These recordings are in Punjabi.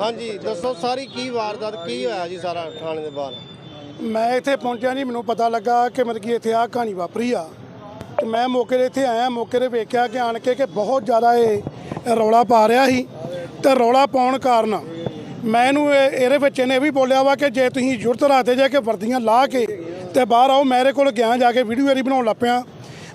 ਹਾਂਜੀ, ਦੱਸੋ ਸਾਰੀ ਕੀ ਵਾਰਦਾਤ, ਕੀ ਹੋਇਆ ਜੀ ਸਾਰਾ ਥਾਣੇ ਦੇ ਬਾਹਰ? ਮੈਂ ਇੱਥੇ ਪਹੁੰਚਿਆ ਨਹੀਂ ਮੈਨੂੰ ਪਤਾ ਲੱਗਾ ਕਿ ਮਤਲਬ ਕਿ ਇੱਥੇ ਆ ਕਹਾਣੀ ਵਾਪਰੀ ਆ। ਤੇ ਮੈਂ ਮੌਕੇ 'ਤੇ ਇੱਥੇ ਆਇਆ, ਮੌਕੇ 'ਤੇ ਵੇਖਿਆ ਕਿ ਆਣ ਕੇ ਕਿ ਬਹੁਤ ਜ਼ਿਆਦਾ ਇਹ ਰੌਲਾ ਪਾ ਰਿਹਾ ਸੀ। ਤੇ ਰੌਲਾ ਪਾਉਣ ਕਾਰਨ ਮੈਂ ਇਹਨੂੰ ਇਹ- ਇਹਦੇ ਵਿੱਚ ਇਹਨੇ ਇਹ ਵੀ ਬੋਲਿਆ ਵਾ ਕਿ ਜੇ ਤੁਸੀਂ ਜ਼ਰੂਰਤ ਰੱਖਦੇ ਜੇ ਕਿ ਵਰਦੀਆਂ ਲਾ ਕੇ ਤੇ ਬਾਹਰ ਆਓ, ਮੇਰੇ ਕੋਲ ਗਿਆ ਜਾ ਕੇ ਵੀਡੀਓ ਇਹਦੀ ਬਣਾਉਣ ਲੱਗ ਪਿਆ।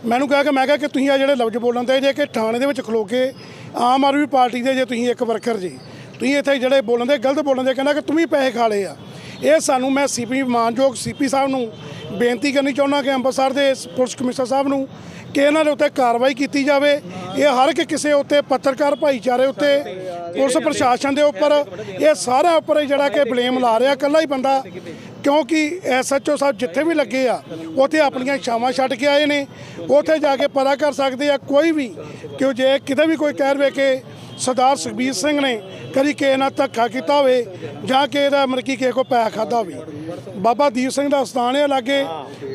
ਮੈਨੂੰ ਕਿਹਾ ਕਿ, ਮੈਂ ਕਿਹਾ ਕਿ ਤੁਸੀਂ ਆ ਜਿਹੜੇ ਲਫ਼ਜ਼ ਬੋਲਣ ਦੇ ਜੇ ਕਿ ਥਾਣੇ ਦੇ ਵਿੱਚ ਖਲੋ ਕੇ ਆਮ ਆਦਮੀ ਪਾਰਟੀ ਦੇ ਜੇ ਤੁਸੀਂ ਇੱਕ ਵਰਕਰ ਜੀ ਤੁਸੀਂ ਇੱਥੇ ਜਿਹੜੇ ਬੋਲਣ ਦੇ, ਗਲਤ ਬੋਲਣ ਦੇ ਕਹਿੰਦਾ ਕਿ ਤੂੰ ਵੀ ਪੈਸੇ ਖਾ ਲਏ ਆ। ਇਹ ਸਾਨੂੰ ਮੈਂ ਸੀਪੀ ਮਾਨਯੋਗ ਸੀਪੀ ਸਾਹਿਬ ਨੂੰ ਬੇਨਤੀ ਕਰਨੀ ਚਾਹੁੰਦਾ ਕਿ ਅੰਮ੍ਰਿਤਸਰ ਦੇ ਪੁਲਿਸ ਕਮਿਸ਼ਨਰ ਸਾਹਿਬ ਨੂੰ ਕਿ ਇਹਨਾਂ ਦੇ ਉੱਤੇ ਕਾਰਵਾਈ ਕੀਤੀ ਜਾਵੇ। ਇਹ ਹਰ ਇੱਕ ਕਿਸੇ ਉੱਤੇ, ਪੱਤਰਕਾਰ ਭਾਈਚਾਰੇ ਉੱਤੇ, ਪੁਲਿਸ ਪ੍ਰਸ਼ਾਸਨ ਦੇ ਉੱਪਰ, ਇਹ ਸਾਰਾ ਉੱਪਰ ਜਿਹੜਾ ਕਿ ਬਲੇਮ ਲਾ ਰਿਹਾ ਇਕੱਲਾ ਹੀ ਬੰਦਾ। ਕਿਉਂਕਿ ਐਸਐਚਓ ਸਾਹਿਬ ਜਿੱਥੇ ਵੀ ਲੱਗੇ ਆ, ਉੱਥੇ ਆਪਣੀਆਂ ਛਾਵਾਂ ਛੱਡ ਕੇ ਆਏ ਨੇ। ਉੱਥੇ ਜਾ ਕੇ ਪਤਾ ਕਰ ਸਕਦੇ ਆ, ਕੋਈ ਵੀ ਕਿ ਜੇ ਕਿਤੇ ਵੀ ਕੋਈ ਕਹਿ ਰਵੇ ਕਿ ਸਰਦਾਰ ਸੁਖਬੀਰ ਸਿੰਘ ਨੇ ਕਦੀ ਕਿਸੇ ਨਾਲ ਧੱਕਾ ਕੀਤਾ ਹੋਵੇ ਜਾਂ ਕਿਸੇ ਦਾ ਮਤਲਬ ਕਿ ਕਿਸੇ ਕੋ ਪੈਸਾ ਖਾਦਾ ਹੋਵੇ। ਬਾਬਾ ਦੀਪ ਸਿੰਘ ਦਾ ਸਥਾਨ ਹੈ ਲਾਗੇ।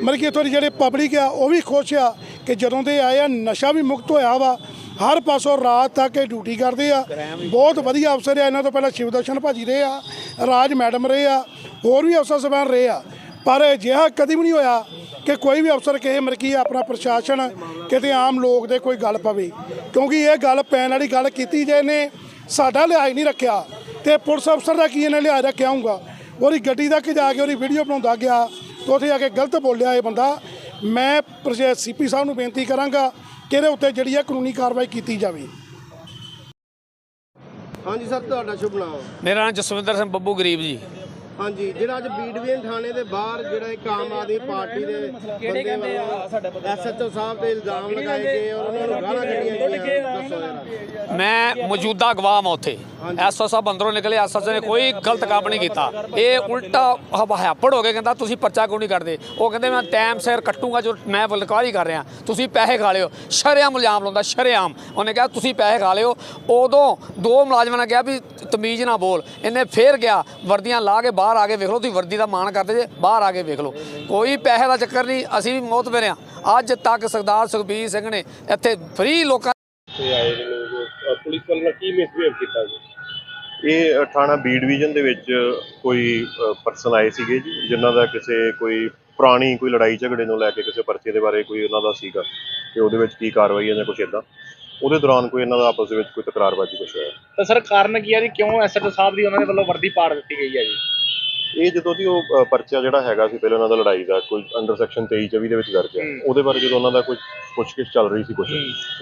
ਮਤਲਬ ਕਿ ਇੱਥੋਂ ਦੀ ਜਿਹੜੇ ਪਬਲਿਕ ਆ, ਉਹ ਵੀ ਖੁਸ਼ ਆ ਕਿ ਜਦੋਂ ਦੇ ਆਏ ਆ, ਨਸ਼ਾ ਵੀ ਮੁਕਤ ਹੋਇਆ ਵਾ। ਹਰ ਪਾਸੋਂ ਰਾਤ ਤੱਕ ਇਹ ਡਿਊਟੀ ਕਰਦੇ ਆ। ਬਹੁਤ ਵਧੀਆ ਅਫਸਰ ਆ। ਇਹਨਾਂ ਤੋਂ ਪਹਿਲਾਂ ਸ਼ਿਵਦਰਸ਼ਨ ਭਾਜੀ ਰਹੇ ਆ, ਰਾਜ ਮੈਡਮ ਰਹੇ ਆ, ਹੋਰ ਵੀ ਅਫਸਰ ਸਬਾਨ ਰਹੇ ਆ। ਪਰ ਅਜਿਹਾ ਕਦੀ ਵੀ ਨਹੀਂ ਹੋਇਆ ਕਿ ਕੋਈ ਵੀ ਅਫਸਰ ਕਿਸੇ ਮਰਕੀ ਆਪਣਾ ਪ੍ਰਸ਼ਾਸਨ ਕਿਤੇ ਆਮ ਲੋਕ ਦੇ ਕੋਈ ਗੱਲ ਪਵੇ। ਕਿਉਂਕਿ ਇਹ ਗੱਲ ਪੈਣ ਵਾਲੀ ਗੱਲ ਕੀਤੀ ਜੇ ਨੇ ਸਾਡਾ ਲਿਹਾਜ਼ ਨਹੀਂ ਰੱਖਿਆ ਤੇ ਪੁਲਿਸ ਅਫਸਰ ਦਾ ਕੀ ਇਹਨੇ ਲਿਹਾਜ਼ ਰੱਖਿਆ ਹੋਊਗਾ? ਉਹਦੀ ਗੱਡੀ ਤੱਕ ਜਾ ਕੇ ਉਹਦੀ ਵੀਡੀਓ ਬਣਾਉਂਦਾ ਗਿਆ ਤੇ ਉੱਥੇ ਜਾ ਕੇ ਗਲਤ ਬੋਲਿਆ ਇਹ ਬੰਦਾ। ਮੈਂ ਸੀਪੀ ਸਾਹਿਬ ਨੂੰ ਬੇਨਤੀ ਕਰਾਂਗਾ ਕਿ ਇਹਦੇ ਉੱਤੇ ਜਿਹੜੀ ਹੈ ਕਾਨੂੰਨੀ ਕਾਰਵਾਈ ਕੀਤੀ ਜਾਵੇ। ਹਾਂਜੀ ਸਰ ਤੁਹਾਡਾ ਸ਼ੁਭ ਨਾਮ? ਮੇਰਾ ਨਾਮ ਜਸਵਿੰਦਰ ਸਿੰਘ ਬੱਬੂ ਗਰੀਬ ਜੀ। ਹਾਂਜੀ ਜਿਹੜਾ ਅੱਜ ਬੀਡਵੀਨ ਥਾਣੇ ਦੇ ਬਾਹਰ ਜਿਹੜਾ ਇੱਕ ਆਮ ਆਦਮੀ ਪਾਰਟੀ ਦੇ ਬੰਦੇ ਵੱਲੋਂ ਐਸਐਚਓ ਸਾਹਿਬ ਤੇ ਇਲਜ਼ਾਮ ਲਗਾਏ ਗਏ ਔਰ ਉਹਨਾਂ ਨੂੰ ਗਾਲਾਂ ਕੱਢੀਆਂ ਗਈਆਂ। ਦੱਸੋ ਜਰਾ। ਮੈਂ ਮੌਜੂਦਾ ਗਵਾਹ ਹਾਂ ਉੱਥੇ। ਐਸਓ ਸਾਹਿਬ ਅੰਦਰੋਂ ਨਿਕਲੇ ਐਸਓ ਨੇ ਕੋਈ ਗਲਤ ਕੰਮ ਨਹੀਂ ਕੀਤਾ। ਇਹ ਉਲਟਾ ਹਵਾਪੜ ਹੋ ਕੇ ਕਹਿੰਦਾ ਤੁਸੀਂ ਪਰਚਾ ਕਿਉਂ ਨਹੀਂ ਕੱਢਦੇ? ਉਹ ਕਹਿੰਦੇ ਮੈਂ ਟਾਈਮ ਸਿਰ ਕੱਟੂਗਾ ਜੋ ਮੈਂ ਬਲਕਾਰੀ ਕਰ ਰਿਹਾ। ਤੁਸੀਂ ਪੈਸੇ ਖਾ ਲਿਓ। ਸ਼ਰੇਆਮ ਇਲਜ਼ਾਮ ਲਾਉਂਦਾ ਸ਼ਰੇਆਮ। ਉਹਨੇ ਕਿਹਾ ਤੁਸੀਂ ਪੈਸੇ ਖਾ ਲਿਓ। ਉਦੋਂ ਦੋ ਮੁਲਾਜ਼ਮਾਂ ਨੇ ਕਿਹਾ ਵੀ ਤਮੀਜ਼ ਨਾ ਬੋਲ। ਇਹਨੇ ਫੇਰ ਗਿਆ ਵਰਦੀਆਂ ਲਾ ਕੇ ਬਾਹਰ ਆ ਕੇ ਵੇਖ ਲਓ ਤੁਸੀਂ ਵਰਦੀ ਦਾ ਮਾਣ ਕਰਦੇ ਜੇ ਬਾਹਰ ਆ ਕੇ ਵੇਖ ਲਓ। ਕੋਈ ਪੈਸੇ ਦਾ ਚੱਕਰ ਨਹੀਂ ਅਸੀਂ ਵੀ ਮੌਤ ਆ ਅੱਜ ਤੱਕ ਸਰਦਾਰ ਸੁਖਬੀਰ ਸਿੰਘ ਨੇ ਇੱਥੇ ਫ੍ਰੀ ਲੋਕਾਂ ਤੇ ਆਏ ਪੁਲਿਸ ਵੱਲੋਂ ਕੀ ਮਿਸਬੀਹੇਵ ਕੀਤਾ ਜੀ? ਇਹ ਥਾਣਾ ਬੀ ਡਿਵੀਜ਼ਨ ਦੇ ਵਿੱਚ ਕੋਈ ਪਰਸਨ ਆਏ ਸੀਗੇ ਜੀ ਜਿਨ੍ਹਾਂ ਦਾ ਕਿਸੇ ਕੋਈ ਪੁਰਾਣੀ ਕੋਈ ਲੜਾਈ ਝਗੜੇ ਨੂੰ ਲੈ ਕੇ ਕਿਸੇ ਪਰਚੇ ਦੇ ਬਾਰੇ ਕੋਈ ਉਹਨਾਂ ਦਾ ਸੀਗਾ ਕਿ ਉਹਦੇ ਵਿੱਚ ਕੀ ਕਾਰਵਾਈ ਹੈ ਜਾਂ ਕੁਛ ਇਦਾਂ ਉਹਦੇ ਦੌਰਾਨ ਕੋਈ ਇਹਨਾਂ ਦਾ ਆਪਸ ਦੇ ਵਿੱਚ ਕੋਈ ਤਕਰਾਰਬਾਜ਼ੀ ਕੁਛ ਹੋਇਆ। ਤਾਂ ਸਰ ਕਾਰਨ ਕੀ ਆ ਜੀ? ਕਿਉਂ ਐਸਐਚਓ ਸਾਹਿਬ ਦੀ ਉਹਨਾਂ ਦੇ ਵੱਲੋਂ ਵਰਦੀ ਪਾੜ ਦਿੱਤੀ ਗਈ ਹੈ ਜੀ? ਇਹ ਜਦੋਂ ਦੀ ਉਹ ਅ, ਪਰਚਾ ਜਿਹੜਾ ਹੈਗਾ ਸੀ ਪਹਿਲਾਂ ਉਹਨਾਂ ਦਾ ਲੜਾਈ ਦਾ ਕੋਈ ਅੰਡਰ ਸੈਕਸ਼ਨ 23 24 ਦੇ ਵਿੱਚ ਦਰਜ ਹੈ। ਹੂੰ। ਉਹਦੇ ਬਾਰੇ ਜਦੋਂ ਉਹਨਾਂ ਦਾ ਕੋਈ ਪੁੱਛਗਿੱਛ ਚੱਲ ਰਹੀ ਸੀ ਕੁਛ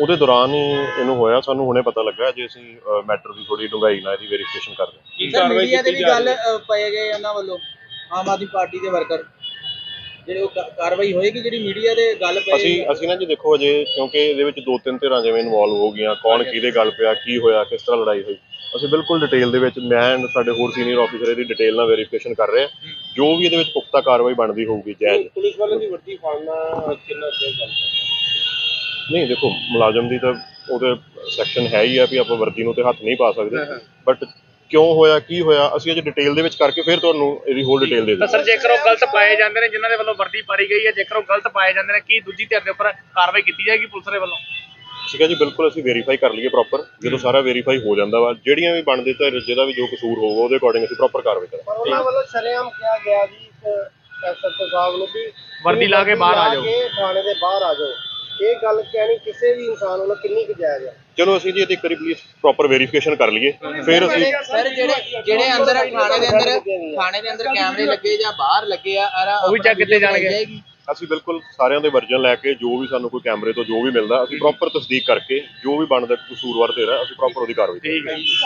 ਉਹਦੇ ਦੌਰਾਨ ਹੀ ਇਹਨੂੰ ਹੋਇਆ ਸਾਨੂੰ ਹੁਣੇ ਪਤਾ ਲੱਗਾ ਜੇ ਅਸੀਂ ਮੈਟਰ ਦੀ ਥੋੜੀ ਡੂੰਘਾਈ ਨਾਲ ਇਹਦੀ ਵੈਰੀਫਿਕੇਸ਼ਨ ਕਰ ਰਹੇ ਹਾਂ। ਕੀ ਸਰ ਕਾਰਵਾਈ ਮੀਡੀਆ ਕੀਤੀ ਵੀ ਜਾ ਗੱਲ ਰਹੀ ਹੈ। ਅ, ਪਏ ਗਏ ਉਹਨਾਂ ਵੱਲੋਂ ਆਮ ਆਦਮੀ ਪਾਰਟੀ ਦੇ ਵਰਕਰ ਜਿਹੜੇ ਉਹ ਕਾ- ਕਾਰਵਾਈ ਹੋਏਗੀ ਜਿਹੜੀ ਮੀਡੀਆ ਦੇ ਗੱਲ ਪਏ ਅਸੀਂ ਅਸੀਂ ਨਾ ਜੀ ਦੇਖੋ ਅਜੇ ਕਿਉਂਕਿ ਇਹਦੇ ਵਿੱਚ ਦੋ ਤਿੰਨ ਧਿਰਾਂ ਜਿਵੇਂ ਇਨਵੋਲਵ ਹੋ ਗਈਆਂ ਕੌਣ ਕਿਹਦੇ ਗੱਲ ਪਿਆ ਕੀ ਹੋਇਆ ਕਿਸ ਤਰ੍ਹਾਂ ਲੜਾਈ ਹੋਈ। ਅਸੀਂ ਬਿਲਕੁਲ ਡਿਟੇਲ ਦੇ ਵਿੱਚ ਮੈਂ and ਸਾਡੇ ਹੋਰ ਸੀਨੀਅਰ ਆਫੀਸਰ ਇਹਦੀ ਡਿਟੇਲ ਨਾਲ ਵੈਰੀਫਿਕੇਸ਼ਨ ਕਰ ਰਹੇ ਹਾਂ। ਜੋ ਵੀ ਇਹਦੇ ਵਿੱਚ ਪੁਖਤਾ ਕਾਰਵਾਈ ਬਣਦੀ ਹੋਊਗੀ ਜਾਇਜ਼ ਪੁਲਿਸ ਵਾਲਿਆਂ ਦੀ ਵਰਦੀ ਫਾੜਨਾ ਕਿੰਨਾ ਸਹੀ ਗੱਲ ਹੈ ਨਹੀਂ ਦੇਖੋ ਮੁਲਾਜ਼ਮ ਦੀ ਤਾਂ ਉਹਦੇ ਸੈਕਸ਼ਨ ਹੈ ਹੀ ਆ ਵੀ ਆਪਾਂ ਵਰਦੀ ਨੂੰ ਤੇ ਹੱਥ ਨਹੀਂ ਪਾ ਸਕਦੇ। ਬਟ ਕਿਉਂ ਹੋਇਆ ਕੀ ਹੋਇਆ ਅਸੀਂ ਅਜੇ ਡਿਟੇਲ ਦੇ ਵਿੱਚ ਕਰਕੇ ਫਿਰ ਤੁਹਾਨੂੰ ਇਹਦੀ ਹੋਰ ਡਿਟੇਲ ਦੇ ਤਾਂ ਦਿੰਦੇ ਸਰ ਜੇਕਰ ਉਹ ਗਲਤ ਪਾਏ ਜਾਂਦੇ ਨੇ ਜਿਨ੍ਹਾਂ ਦੇ ਵੱਲੋਂ ਵਰਦੀ ਪਾੜੀ ਗਈ ਹੈ ਜੇਕਰ ਉਹ ਗਲਤ ਪਾਏ ਜਾਂਦੇ ਨੇ ਕੀ ਦੂਜੀ ਧਿਰ ਦੇ ਉੱਪਰ ਕਾਰਵਾਈ ਕੀਤੀ ਜਾਏਗੀ ਪੁਲਿਸ ਦੇ ਵੱਲੋਂ? ਠੀਕ ਹੈ ਜੀ ਬਿਲਕੁਲ ਅਸੀਂ ਵੈਰੀਫਾਈ ਕਰ ਲਈਏ ਪ੍ਰੋਪਰ ਜਦੋਂ ਸਾਰਾ ਵੈਰੀਫਾਈ ਹੋ ਜਾਂਦਾ ਵਾ ਜਿਹੜੀਆਂ ਵੀ ਬਣਦੇ ਤਾਂ ਜਿਹਦਾ ਵੀ ਜੋ ਕਸੂਰ ਹੋਊਗਾ ਉਹਦੇ ਅਕੋਰਡਿੰਗ ਅਸੀਂ ਪ੍ਰੋਪਰ ਕਾਰਵਾਈ ਕਰਾਂਗੇ। ਪਰ ਉਹਨਾਂ ਵੱਲੋਂ ਸ਼ਰੇਆਮ ਕਿਹਾ ਗਿਆ ਜੀ ਐਸਐਚਓ ਸਾਹਿਬ ਨੂੰ ਵੀ ਵਰਦੀ ਲਾ ਕੇ ਬਾਹਰ ਆ ਜਾਓ। ਲਾ ਕੇ ਥਾਣੇ ਦੇ ਬਾਹਰ ਆ ਜਾਓ। ਇਹ ਗੱਲ ਕਹਿਣੀ ਕਿਸੇ ਵੀ ਇਨਸਾਨ ਵੱਲੋਂ ਕਿੰਨੀ ਕੁ ਜਾਇਜ਼ ਹੈ ਚਲੋ ਅਸੀਂ ਜੀ ਇਹਦੀ ਇੱਕ ਵਾਰੀ ਪਲੀਜ਼ ਪ੍ਰੋਪਰ ਵੈਰੀਫਿਕੇਸ਼ਨ ਕਰ ਲਈਏ। ਫਿਰ ਅਸੀਂ ਸਰ ਜਿਹੜੇ ਜਿਹੜੇ ਅੰਦਰ ਥਾਣੇ ਦੇ ਅੰਦਰ ਥਾਣੇ ਦੇ ਅੰਦਰ ਕੈਮਰੇ ਲੱਗੇ ਜਾਂ ਬਾਹਰ ਲੱਗੇ ਆ ਅਰਾ ਉਹ ਵੀ check ਕੀਤੇ ਜਾਣਗੇ। ਅਸੀਂ ਬਿਲਕੁਲ ਸਾਰਿਆਂ ਦੇ ਵਰਜਨ ਲੈ ਕੇ ਜੋ ਵੀ ਸਾਨੂੰ ਕੋਈ ਕੈਮਰੇ ਤੋਂ ਜੋ ਵੀ ਮਿਲਦਾ ਅਸੀਂ ਪ੍ਰੋਪਰ ਤਸਦੀਕ ਕਰਕੇ ਜੋ ਵੀ ਬਣਦਾ ਕਸੂਰਵਾਰ ਤੇਰਾ ਅਸੀਂ ਪ੍ਰੋਪਰ ਉਹਦੀ ਕਾਰਵਾਈ ਕਰਾਂਗੇ। ਠੀਕ ਹੈ ਜੀ।